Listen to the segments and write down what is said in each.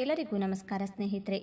ಎಲ್ಲರಿಗೂ ನಮಸ್ಕಾರ ಸ್ನೇಹಿತರೆ.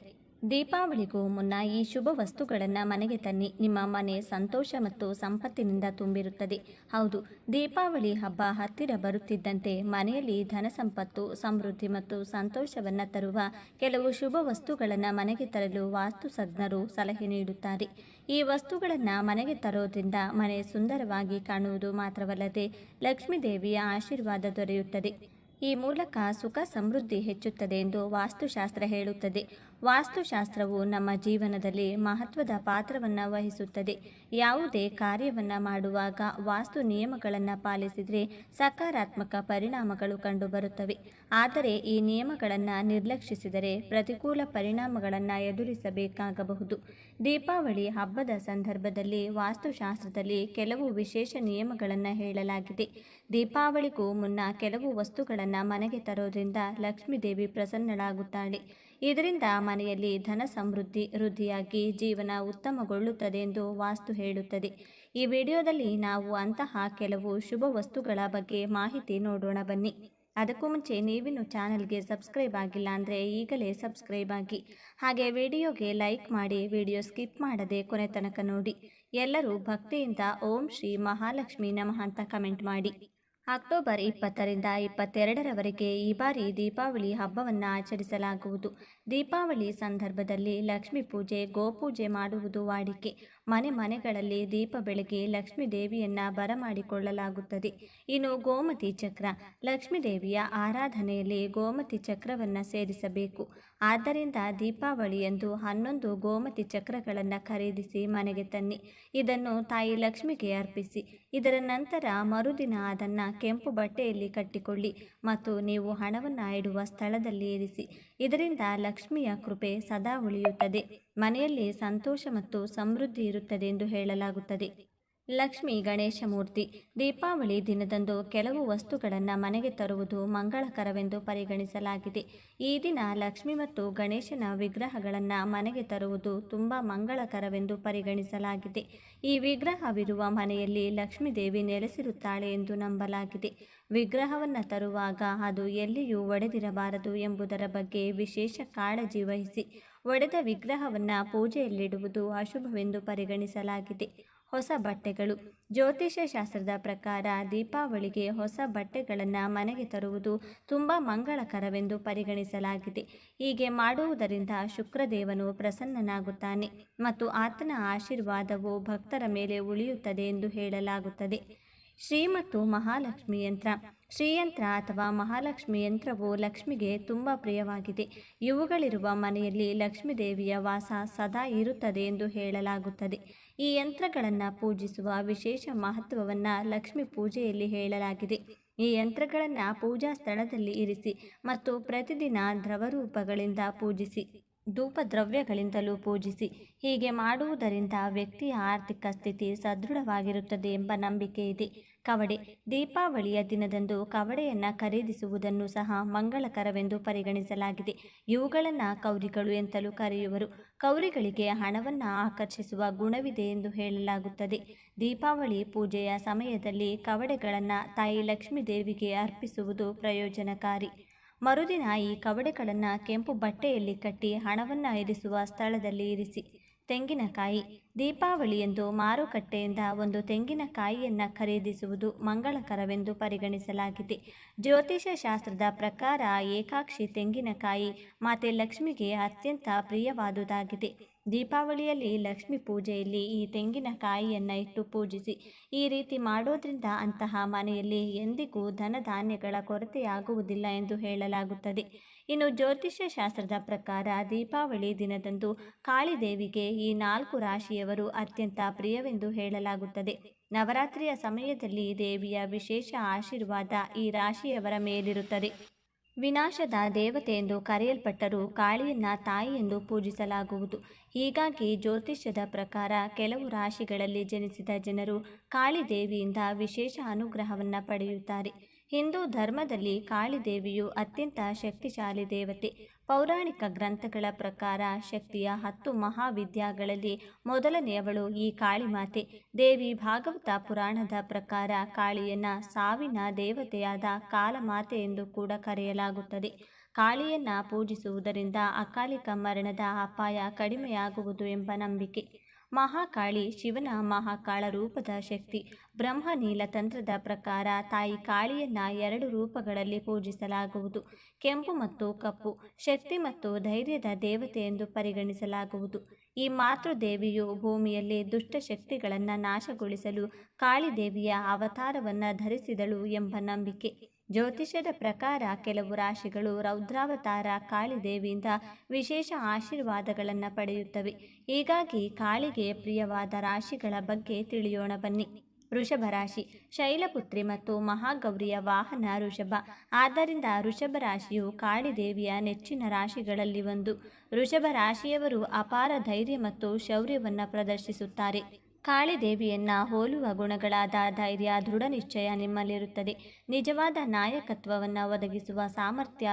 ದೀಪಾವಳಿಗೂ ಮುನ್ನ ಈ ಶುಭ ವಸ್ತುಗಳನ್ನು ಮನೆಗೆ ತನ್ನಿ. ನಿಮ್ಮ ಮನೆ ಸಂತೋಷ ಮತ್ತು ಸಂಪತ್ತಿನಿಂದ ತುಂಬಿರುತ್ತದೆ. ಹೌದು, ದೀಪಾವಳಿ ಹಬ್ಬ ಹತ್ತಿರ ಬರುತ್ತಿದ್ದಂತೆ ಮನೆಯಲ್ಲಿ ಧನ ಸಂಪತ್ತು, ಸಮೃದ್ಧಿ ಮತ್ತು ಸಂತೋಷವನ್ನು ತರುವ ಕೆಲವು ಶುಭ ವಸ್ತುಗಳನ್ನು ಮನೆಗೆ ತರಲು ವಾಸ್ತುಸಜ್ಞರು ಸಲಹೆ ನೀಡುತ್ತಾರೆ. ಈ ವಸ್ತುಗಳನ್ನು ಮನೆಗೆ ತರೋದ್ರಿಂದ ಮನೆ ಸುಂದರವಾಗಿ ಕಾಣುವುದು ಮಾತ್ರವಲ್ಲದೆ ಲಕ್ಷ್ಮೀ ದೇವಿಯ ಆಶೀರ್ವಾದ ದೊರೆಯುತ್ತದೆ. ಈ ಮೂಲಕ ಸುಖ ಸಮೃದ್ಧಿ ಹೆಚ್ಚುತ್ತದೆ ಎಂದು ವಾಸ್ತುಶಾಸ್ತ್ರ ಹೇಳುತ್ತದೆ. ವಾಸ್ತುಶಾಸ್ತ್ರವು ನಮ್ಮ ಜೀವನದಲ್ಲಿ ಮಹತ್ವದ ಪಾತ್ರವನ್ನು ವಹಿಸುತ್ತದೆ. ಯಾವುದೇ ಕಾರ್ಯವನ್ನು ಮಾಡುವಾಗ ವಾಸ್ತು ನಿಯಮಗಳನ್ನು ಪಾಲಿಸಿದರೆ ಸಕಾರಾತ್ಮಕ ಪರಿಣಾಮಗಳು ಕಂಡುಬರುತ್ತವೆ. ಆದರೆ ಈ ನಿಯಮಗಳನ್ನು ನಿರ್ಲಕ್ಷಿಸಿದರೆ ಪ್ರತಿಕೂಲ ಪರಿಣಾಮಗಳನ್ನು ಎದುರಿಸಬೇಕಾಗಬಹುದು. ದೀಪಾವಳಿ ಹಬ್ಬದ ಸಂದರ್ಭದಲ್ಲಿ ವಾಸ್ತುಶಾಸ್ತ್ರದಲ್ಲಿ ಕೆಲವು ವಿಶೇಷ ನಿಯಮಗಳನ್ನು ಹೇಳಲಾಗಿದೆ. ದೀಪಾವಳಿಗೂ ಮುನ್ನ ಕೆಲವು ವಸ್ತುಗಳನ್ನು ಮನೆಗೆ ತರೋದ್ರಿಂದ ಲಕ್ಷ್ಮೀದೇವಿ ಪ್ರಸನ್ನಳಾಗುತ್ತಾಳೆ. ಇದರಿಂದ ಮನೆಯಲ್ಲಿ ಧನ ಸಮೃದ್ಧಿ, ವೃದ್ಧಿಯಾಗಿ ಜೀವನ ಉತ್ತಮಗೊಳ್ಳುತ್ತದೆ ಎಂದು ವಾಸ್ತು ಹೇಳುತ್ತದೆ. ಈ ವಿಡಿಯೋದಲ್ಲಿ ನಾವು ಅಂತಹ ಕೆಲವು ಶುಭ ವಸ್ತುಗಳ ಬಗ್ಗೆ ಮಾಹಿತಿ ನೋಡೋಣ ಬನ್ನಿ. ಅದಕ್ಕೂ ಮುಂಚೆ ನೀವಿನ್ನು ಚಾನಲ್ಗೆ ಸಬ್ಸ್ಕ್ರೈಬ್ ಆಗಿಲ್ಲ ಅಂದರೆ ಈಗಲೇ ಸಬ್ಸ್ಕ್ರೈಬ್ ಆಗಿ. ಹಾಗೆ ವಿಡಿಯೋಗೆ ಲೈಕ್ ಮಾಡಿ, ವಿಡಿಯೋ ಸ್ಕಿಪ್ ಮಾಡದೆ ಕೊನೆ ತನಕ ನೋಡಿ. ಎಲ್ಲರೂ ಭಕ್ತಿಯಿಂದ ಓಂ ಶ್ರೀ ಮಹಾಲಕ್ಷ್ಮಿ ನಮಃ ಅಂತ ಕಮೆಂಟ್ ಮಾಡಿ. ಅಕ್ಟೋಬರ್ ಇಪ್ಪತ್ತರಿಂದ ಇಪ್ಪತ್ತೆರಡರವರೆಗೆ ಈ ಬಾರಿ ದೀಪಾವಳಿ ಹಬ್ಬವನ್ನು ಆಚರಿಸಲಾಗುವುದು. ದೀಪಾವಳಿ ಸಂದರ್ಭದಲ್ಲಿ ಲಕ್ಷ್ಮೀ ಪೂಜೆ, ಗೋಪೂಜೆ ಮಾಡುವುದು ವಾಡಿಕೆ. ಮನೆ ಮನೆಗಳಲ್ಲಿ ದೀಪ ಬೆಳಗಿ ಲಕ್ಷ್ಮೀ ದೇವಿಯನ್ನ ಬರಮಾಡಿಕೊಳ್ಳಲಾಗುತ್ತದೆ. ಇನ್ನು ಗೋಮತಿ ಚಕ್ರ. ಲಕ್ಷ್ಮೀ ದೇವಿಯ ಆರಾಧನೆಯಲ್ಲಿ ಗೋಮತಿ ಚಕ್ರವನ್ನು ಸೇರಿಸಬೇಕು. ಆದ್ದರಿಂದ ದೀಪಾವಳಿಯಂದು ಹನ್ನೊಂದು ಗೋಮತಿ ಚಕ್ರಗಳನ್ನು ಖರೀದಿಸಿ ಮನೆಗೆ ತನ್ನಿ. ಇದನ್ನು ತಾಯಿ ಲಕ್ಷ್ಮಿಗೆ ಅರ್ಪಿಸಿ. ಇದರ ನಂತರ ಮರುದಿನ ಅದನ್ನು ಕೆಂಪು ಬಟ್ಟೆಯಲ್ಲಿ ಕಟ್ಟಿಕೊಳ್ಳಿ ಮತ್ತು ನೀವು ಹಣವನ್ನು ಇಡುವ ಸ್ಥಳದಲ್ಲಿ ಇರಿಸಿ. ಇದರಿಂದ ಲಕ್ಷ್ಮಿಯ ಕೃಪೆ ಸದಾ ಉಳಿಯುತ್ತದೆ. ಮನೆಯಲ್ಲಿ ಸಂತೋಷ ಮತ್ತು ಸಮೃದ್ಧಿ ಇರುತ್ತದೆ ಎಂದು ಹೇಳಲಾಗುತ್ತದೆ. ಲಕ್ಷ್ಮಿ ಗಣೇಶ ಮೂರ್ತಿ. ದೀಪಾವಳಿ ದಿನದಂದು ಕೆಲವು ವಸ್ತುಗಳನ್ನು ಮನೆಗೆ ತರುವುದು ಮಂಗಳಕರವೆಂದು ಪರಿಗಣಿಸಲಾಗಿದೆ. ಈ ದಿನ ಲಕ್ಷ್ಮಿ ಮತ್ತು ಗಣೇಶನ ವಿಗ್ರಹಗಳನ್ನು ಮನೆಗೆ ತರುವುದು ತುಂಬ ಮಂಗಳಕರವೆಂದು ಪರಿಗಣಿಸಲಾಗಿದೆ. ಈ ವಿಗ್ರಹವಿರುವ ಮನೆಯಲ್ಲಿ ಲಕ್ಷ್ಮೀದೇವಿ ನೆಲೆಸಿರುತ್ತಾಳೆ ಎಂದು ನಂಬಲಾಗಿದೆ. ವಿಗ್ರಹವನ್ನು ತರುವಾಗ ಅದು ಎಲ್ಲಿಯೂ ಒಡೆದಿರಬಾರದು ಎಂಬುದರ ಬಗ್ಗೆ ವಿಶೇಷ ಕಾಳಜಿ ವಹಿಸಿ, ಒಡೆದ ವಿಗ್ರಹವನ್ನು ಪೂಜೆಯಲ್ಲಿಡುವುದು ಅಶುಭವೆಂದು ಪರಿಗಣಿಸಲಾಗಿದೆ. ಹೊಸ ಬಟ್ಟೆಗಳು. ಜ್ಯೋತಿಷ್ಯ ಶಾಸ್ತ್ರದ ಪ್ರಕಾರ ದೀಪಾವಳಿಗೆ ಹೊಸ ಬಟ್ಟೆಗಳನ್ನು ಮನೆಗೆ ತರುವುದು ತುಂಬ ಮಂಗಳಕರವೆಂದು ಪರಿಗಣಿಸಲಾಗಿದೆ. ಹೀಗೆ ಮಾಡುವುದರಿಂದ ಶುಕ್ರದೇವನು ಪ್ರಸನ್ನನಾಗುತ್ತಾನೆ ಮತ್ತು ಆತನ ಆಶೀರ್ವಾದವು ಭಕ್ತರ ಮೇಲೆ ಉಳಿಯುತ್ತದೆ ಎಂದು ಹೇಳಲಾಗುತ್ತದೆ. ಶ್ರೀ ಮತ್ತು ಮಹಾಲಕ್ಷ್ಮಿ ಯಂತ್ರ. ಶ್ರೀಯಂತ್ರ ಅಥವಾ ಮಹಾಲಕ್ಷ್ಮಿ ಯಂತ್ರವು ಲಕ್ಷ್ಮಿಗೆ ತುಂಬ ಪ್ರಿಯವಾಗಿದೆ. ಇವುಗಳಿರುವ ಮನೆಯಲ್ಲಿ ಲಕ್ಷ್ಮೀದೇವಿಯ ವಾಸ ಸದಾ ಇರುತ್ತದೆ ಎಂದು ಹೇಳಲಾಗುತ್ತದೆ. ಈ ಯಂತ್ರಗಳನ್ನು ಪೂಜಿಸುವ ವಿಶೇಷ ಮಹತ್ವವನ್ನು ಲಕ್ಷ್ಮಿ ಪೂಜೆಯಲ್ಲಿ ಹೇಳಲಾಗಿದೆ. ಈ ಯಂತ್ರಗಳನ್ನು ಪೂಜಾ ಸ್ಥಳದಲ್ಲಿ ಇರಿಸಿ ಮತ್ತು ಪ್ರತಿದಿನ ದ್ರವರೂಪಗಳಿಂದ ಪೂಜಿಸಿ ಧೂಪ ದ್ರವ್ಯಗಳಿಂದಲೂ ಪೂಜಿಸಿ, ಹೀಗೆ ಮಾಡುವುದರಿಂದ ವ್ಯಕ್ತಿಯ ಆರ್ಥಿಕ ಸ್ಥಿತಿ ಸದೃಢವಾಗಿರುತ್ತದೆ ಎಂಬ ನಂಬಿಕೆ ಇದೆ. ಕವಡೆ. ದೀಪಾವಳಿಯ ದಿನದಂದು ಕವಡೆಯನ್ನು ಖರೀದಿಸುವುದನ್ನು ಸಹ ಮಂಗಳಕರವೆಂದು ಪರಿಗಣಿಸಲಾಗಿದೆ. ಇವುಗಳನ್ನು ಕೌರಿಗಳು ಎಂತಲೂ ಕರೆಯುವರು. ಕೌರಿಗಳಿಗೆ ಹಣವನ್ನು ಆಕರ್ಷಿಸುವ ಗುಣವಿದೆ ಎಂದು ಹೇಳಲಾಗುತ್ತದೆ. ದೀಪಾವಳಿ ಪೂಜೆಯ ಸಮಯದಲ್ಲಿ ಕವಡೆಗಳನ್ನು ತಾಯಿ ಲಕ್ಷ್ಮೀ ದೇವಿಗೆ ಅರ್ಪಿಸುವುದು ಪ್ರಯೋಜನಕಾರಿ. ಮರುದಿನ ಈ ಕವಡೆಗಳನ್ನು ಕೆಂಪು ಬಟ್ಟೆಯಲ್ಲಿ ಕಟ್ಟಿ ಹಣವನ್ನು ಇರಿಸುವ ಸ್ಥಳದಲ್ಲಿ ಇರಿಸಿ. ತೆಂಗಿನಕಾಯಿ ದೀಪಾವಳಿಯಂದು ಮಾರುಕಟ್ಟೆಯಿಂದ ಒಂದು ತೆಂಗಿನಕಾಯಿಯನ್ನು ಖರೀದಿಸುವುದು ಮಂಗಳಕರವೆಂದು ಪರಿಗಣಿಸಲಾಗಿದೆ. ಜ್ಯೋತಿಷ ಶಾಸ್ತ್ರದ ಪ್ರಕಾರ ಏಕಾಕ್ಷಿ ತೆಂಗಿನಕಾಯಿ ಮಾತೆ ಲಕ್ಷ್ಮಿಗೆ ಅತ್ಯಂತ ಪ್ರಿಯವಾದುದಾಗಿದೆ. ದೀಪಾವಳಿಯಲ್ಲಿ ಲಕ್ಷ್ಮಿ ಪೂಜೆಯಲ್ಲಿ ಈ ತೆಂಗಿನಕಾಯಿಯನ್ನು ಇಟ್ಟು ಪೂಜಿಸಿ, ಈ ರೀತಿ ಮಾಡೋದ್ರಿಂದ ಅಂತಹ ಮನೆಯಲ್ಲಿ ಎಂದಿಗೂ ಧನಧಾನ್ಯಗಳ ಕೊರತೆಯಾಗುವುದಿಲ್ಲ ಎಂದು ಹೇಳಲಾಗುತ್ತದೆ. ಇನ್ನು ಜ್ಯೋತಿಷ್ಯ ಶಾಸ್ತ್ರದ ಪ್ರಕಾರ ದೀಪಾವಳಿ ದಿನದಂದು ಕಾಳಿದೇವಿಗೆ ಈ ನಾಲ್ಕು ರಾಶಿಯವರು ಅತ್ಯಂತ ಪ್ರಿಯವೆಂದು ಹೇಳಲಾಗುತ್ತದೆ. ನವರಾತ್ರಿಯ ಸಮಯದಲ್ಲಿ ದೇವಿಯ ವಿಶೇಷ ಆಶೀರ್ವಾದ ಈ ರಾಶಿಯವರ ಮೇಲಿರುತ್ತದೆ. ವಿನಾಶದ ದೇವತೆ ಎಂದು ಕರೆಯಲ್ಪಟ್ಟರೂ ಕಾಳಿಯನ್ನ ತಾಯಿ ಎಂದು ಪೂಜಿಸಲಾಗುವುದು. ಹೀಗಾಗಿ ಜ್ಯೋತಿಷ್ಯದ ಪ್ರಕಾರ ಕೆಲವು ರಾಶಿಗಳಲ್ಲಿ ಜನಿಸಿದ ಜನರು ಕಾಳಿದೇವಿಯಿಂದ ವಿಶೇಷ ಅನುಗ್ರಹವನ್ನು ಪಡೆಯುತ್ತಾರೆ. ಹಿಂದೂ ಧರ್ಮದಲ್ಲಿ ಕಾಳಿದೇವಿಯು ಅತ್ಯಂತ ಶಕ್ತಿಶಾಲಿ ದೇವತೆ. ಪೌರಾಣಿಕ ಗ್ರಂಥಗಳ ಪ್ರಕಾರ ಶಕ್ತಿಯ ಹತ್ತು ಮಹಾವಿದ್ಯಾಗಳಲ್ಲಿ ಮೊದಲನೆಯವಳು ಈ ಕಾಳಿಮಾತೆ ದೇವಿ ಭಾಗವತ ಪುರಾಣದ ಪ್ರಕಾರ ಕಾಳಿಯನ್ನ ಸಾವಿನ ದೇವತೆಯಾದ ಕಾಲಮಾತೆ ಎಂದು ಕೂಡ ಕರೆಯಲಾಗುತ್ತದೆ. ಕಾಳಿಯನ್ನ ಪೂಜಿಸುವುದರಿಂದ ಅಕಾಲಿಕ ಮರಣದ ಅಪಾಯ ಕಡಿಮೆಯಾಗುವುದು ಎಂಬ ನಂಬಿಕೆ. ಮಹಾಕಾಳಿ ಶಿವನ ಮಹಾಕಾಳ ರೂಪದ ಶಕ್ತಿ. ಬ್ರಹ್ಮ ನೀಲತಂತ್ರದ ಪ್ರಕಾರ ತಾಯಿ ಕಾಳಿಯನ್ನ ಎರಡು ರೂಪಗಳಲ್ಲಿ ಪೂಜಿಸಲಾಗುವುದು. ಕೆಂಪು ಮತ್ತು ಕಪ್ಪು, ಶಕ್ತಿ ಮತ್ತು ಧೈರ್ಯದ ದೇವತೆ ಎಂದು ಪರಿಗಣಿಸಲಾಗುವುದು. ಈ ಮಾತೃದೇವಿಯು ಭೂಮಿಯಲ್ಲಿ ದುಷ್ಟಶಕ್ತಿಗಳನ್ನು ನಾಶಗೊಳಿಸಲು ಕಾಳಿದೇವಿಯ ಅವತಾರವನ್ನು ಧರಿಸಿದಳು ಎಂಬ ನಂಬಿಕೆ. ಜ್ಯೋತಿಷ್ಯದ ಪ್ರಕಾರ ಕೆಲವು ರಾಶಿಗಳು ರೌದ್ರಾವತಾರ, ಕಾಳಿದೇವಿಯಿಂದ ವಿಶೇಷ ಆಶೀರ್ವಾದಗಳನ್ನು ಪಡೆಯುತ್ತವೆ. ಹೀಗಾಗಿ ಕಾಳಿಗೆ ಪ್ರಿಯವಾದ ರಾಶಿಗಳ ಬಗ್ಗೆ ತಿಳಿಯೋಣ ಬನ್ನಿ. ವೃಷಭ ರಾಶಿ, ಶೈಲಪುತ್ರಿ ಮತ್ತು ಮಹಾಗೌರಿಯ ವಾಹನ ಋಷಭ ಆದ್ದರಿಂದ ಋಷಭ ರಾಶಿಯು ಕಾಳಿದೇವಿಯ ನೆಚ್ಚಿನ ರಾಶಿಗಳಲ್ಲಿ ಒಂದು. ವೃಷಭ ರಾಶಿಯವರು ಅಪಾರ ಧೈರ್ಯ ಮತ್ತು ಶೌರ್ಯವನ್ನು ಪ್ರದರ್ಶಿಸುತ್ತಾರೆ. ಕಾಳಿದೇವಿಯನ್ನ ಹೋಲುವ ಗುಣಗಳಾದ ಧೈರ್ಯ ದೃಢ ನಿಶ್ಚಯ ನಿಮ್ಮಲ್ಲಿರುತ್ತದೆ. ನಿಜವಾದ ನಾಯಕತ್ವವನ್ನು ಒದಗಿಸುವ ಸಾಮರ್ಥ್ಯ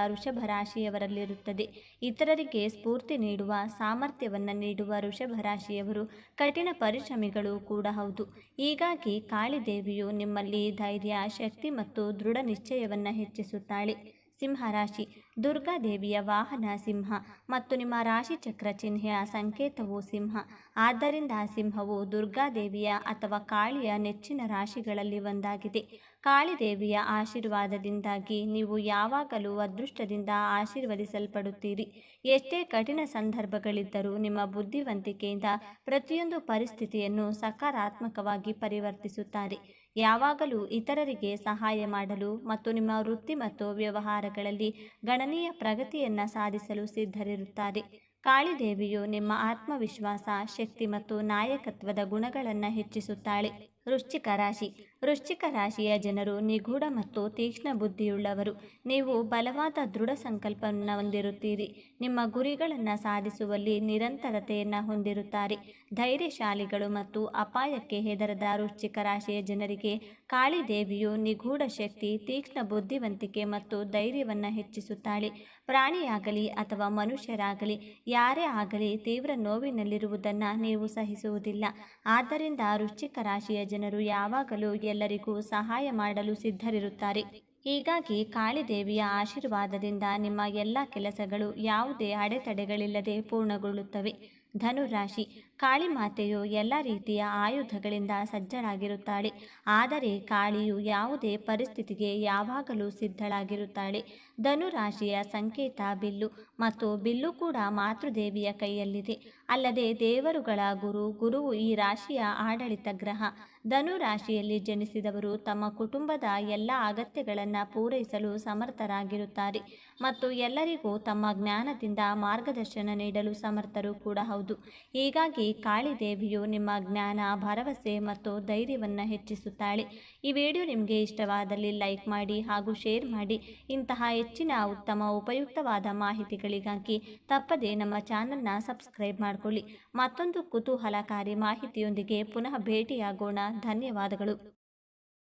ರಾಶಿಯವರಲ್ಲಿರುತ್ತದೆ. ಇತರರಿಗೆ ಸ್ಫೂರ್ತಿ ನೀಡುವ ಸಾಮರ್ಥ್ಯವನ್ನು ನೀಡುವ ರಾಶಿಯವರು ಕಠಿಣ ಪರಿಶ್ರಮಿಗಳು ಕೂಡ ಹೌದು. ಹೀಗಾಗಿ ಕಾಳಿದೇವಿಯು ನಿಮ್ಮಲ್ಲಿ ಧೈರ್ಯ, ಶಕ್ತಿ ಮತ್ತು ದೃಢ ನಿಶ್ಚಯವನ್ನು ಹೆಚ್ಚಿಸುತ್ತಾಳೆ. ಸಿಂಹರಾಶಿ ದುರ್ಗಾದೇವಿಯ ವಾಹನ ಸಿಂಹ ಮತ್ತು ನಿಮ್ಮ ರಾಶಿ ಚಕ್ರ ಚಿಹ್ನೆಯ ಸಂಕೇತವು ಸಿಂಹ. ಆದ್ದರಿಂದ ಸಿಂಹವು ದುರ್ಗಾದೇವಿಯ ಅಥವಾ ಕಾಳಿಯ ನೆಚ್ಚಿನ ರಾಶಿಗಳಲ್ಲಿ ಒಂದಾಗಿದೆ. ಕಾಳಿದೇವಿಯ ಆಶೀರ್ವಾದದಿಂದಾಗಿ ನೀವು ಯಾವಾಗಲೂ ಅದೃಷ್ಟದಿಂದ ಆಶೀರ್ವದಿಸಲ್ಪಡುತ್ತೀರಿ. ಎಷ್ಟೇ ಕಠಿಣ ಸಂದರ್ಭಗಳಿದ್ದರೂ ನಿಮ್ಮ ಬುದ್ಧಿವಂತಿಕೆಯಿಂದ ಪ್ರತಿಯೊಂದು ಪರಿಸ್ಥಿತಿಯನ್ನು ಸಕಾರಾತ್ಮಕವಾಗಿ ಪರಿವರ್ತಿಸುತ್ತಾರೆ. ಯಾವಾಗಲೂ ಇತರರಿಗೆ ಸಹಾಯ ಮಾಡಲು ಮತ್ತು ನಿಮ್ಮ ವೃತ್ತಿ ಮತ್ತು ವ್ಯವಹಾರಗಳಲ್ಲಿ ಗಣನೀಯ ಪ್ರಗತಿಯನ್ನು ಸಾಧಿಸಲು ಸಿದ್ಧರಿರುತ್ತಾರೆ. ಕಾಳಿದೇವಿಯು ನಿಮ್ಮ ಆತ್ಮವಿಶ್ವಾಸ, ಶಕ್ತಿ ಮತ್ತು ನಾಯಕತ್ವದ ಗುಣಗಳನ್ನು ಹೆಚ್ಚಿಸುತ್ತಾಳೆ. ವೃಶ್ಚಿಕ ರಾಶಿ. ವೃಶ್ಚಿಕ ರಾಶಿಯ ಜನರು ನಿಗೂಢ ಮತ್ತು ತೀಕ್ಷ್ಣ ಬುದ್ಧಿಯುಳ್ಳವರು. ನೀವು ಬಲವಾದ ದೃಢ ಸಂಕಲ್ಪವನ್ನು ಹೊಂದಿರುತ್ತೀರಿ. ನಿಮ್ಮ ಗುರಿಗಳನ್ನು ಸಾಧಿಸುವಲ್ಲಿ ನಿರಂತರತೆಯನ್ನು ಹೊಂದಿರುತ್ತಾರೆ. ಧೈರ್ಯಶಾಲಿಗಳು ಮತ್ತು ಅಪಾಯಕ್ಕೆ ಹೆದರದ ವೃಶ್ಚಿಕ ರಾಶಿಯ ಜನರಿಗೆ ಕಾಳಿದೇವಿಯು ನಿಗೂಢ ಶಕ್ತಿ, ತೀಕ್ಷ್ಣ ಬುದ್ಧಿವಂತಿಕೆ ಮತ್ತು ಧೈರ್ಯವನ್ನು ಹೆಚ್ಚಿಸುತ್ತಾಳೆ. ಪ್ರಾಣಿಯಾಗಲಿ ಅಥವಾ ಮನುಷ್ಯರಾಗಲಿ, ಯಾರೇ ಆಗಲಿ ತೀವ್ರ ನೋವಿನಲ್ಲಿರುವುದನ್ನು ನೀವು ಸಹಿಸುವುದಿಲ್ಲ. ಆದ್ದರಿಂದ ವೃಶ್ಚಿಕ ರಾಶಿಯ ಜನರು ಯಾವಾಗಲೂ ಎಲ್ಲರಿಗೂ ಸಹಾಯ ಮಾಡಲು ಸಿದ್ಧರಿರುತ್ತಾರೆ. ಹೀಗಾಗಿ ಕಾಳಿದೇವಿಯ ಆಶೀರ್ವಾದದಿಂದ ನಿಮ್ಮ ಎಲ್ಲ ಕೆಲಸಗಳು ಯಾವುದೇ ಅಡೆತಡೆಗಳಿಲ್ಲದೆ ಪೂರ್ಣಗೊಳ್ಳುತ್ತವೆ. ಧನುರಾಶಿ ಕಾಳಿ ಮಾತೆಯು ಎಲ್ಲ ರೀತಿಯ ಆಯುಧಗಳಿಂದ ಸಜ್ಜಳಾಗಿರುತ್ತಾಳೆ ಆದರೆ ಕಾಳಿಯು ಯಾವುದೇ ಪರಿಸ್ಥಿತಿಗೆ ಯಾವಾಗಲೂ ಸಿದ್ಧಳಾಗಿರುತ್ತಾಳೆ. ಧನುರಾಶಿಯ ಸಂಕೇತ ಬಿಲ್ಲು ಮತ್ತು ಬಿಲ್ಲು ಕೂಡ ಮಾತೃದೇವಿಯ ಕೈಯಲ್ಲಿದೆ. ಅಲ್ಲದೆ ದೇವರುಗಳ ಗುರು, ಗುರುವು ಈ ರಾಶಿಯ ಆಡಳಿತ ಗ್ರಹ. ಧನು ರಾಶಿಯಲ್ಲಿ ಜನಿಸಿದವರು ತಮ್ಮ ಕುಟುಂಬದ ಎಲ್ಲ ಅಗತ್ಯಗಳನ್ನು ಪೂರೈಸಲು ಸಮರ್ಥರಾಗಿರುತ್ತಾರೆ ಮತ್ತು ಎಲ್ಲರಿಗೂ ತಮ್ಮ ಜ್ಞಾನದಿಂದ ಮಾರ್ಗದರ್ಶನ ನೀಡಲು ಸಮರ್ಥರು ಕೂಡ ಹೌದು. ಹೀಗಾಗಿ ಕಾಳಿದೇವಿಯು ನಿಮ್ಮ ಜ್ಞಾನ, ಭರವಸೆ ಮತ್ತು ಧೈರ್ಯವನ್ನು ಹೆಚ್ಚಿಸುತ್ತಾಳೆ. ಈ ವಿಡಿಯೋ ನಿಮಗೆ ಇಷ್ಟವಾದಲ್ಲಿ ಲೈಕ್ ಮಾಡಿ ಹಾಗೂ ಶೇರ್ ಮಾಡಿ. ಇಂತಹ ಹೆಚ್ಚಿನ ಉತ್ತಮ, ಉಪಯುಕ್ತವಾದ ಮಾಹಿತಿಗಳಿಗಾಗಿ ತಪ್ಪದೇ ನಮ್ಮ ಚಾನಲ್ನ ಸಬ್ಸ್ಕ್ರೈಬ್ ಮಾಡಿಕೊಳ್ಳಿ. ಮತ್ತೊಂದು ಕುತೂಹಲಕಾರಿ ಮಾಹಿತಿಯೊಂದಿಗೆ ಪುನಃ ಭೇಟಿಯಾಗೋಣ. ಧನ್ಯವಾದಗಳು.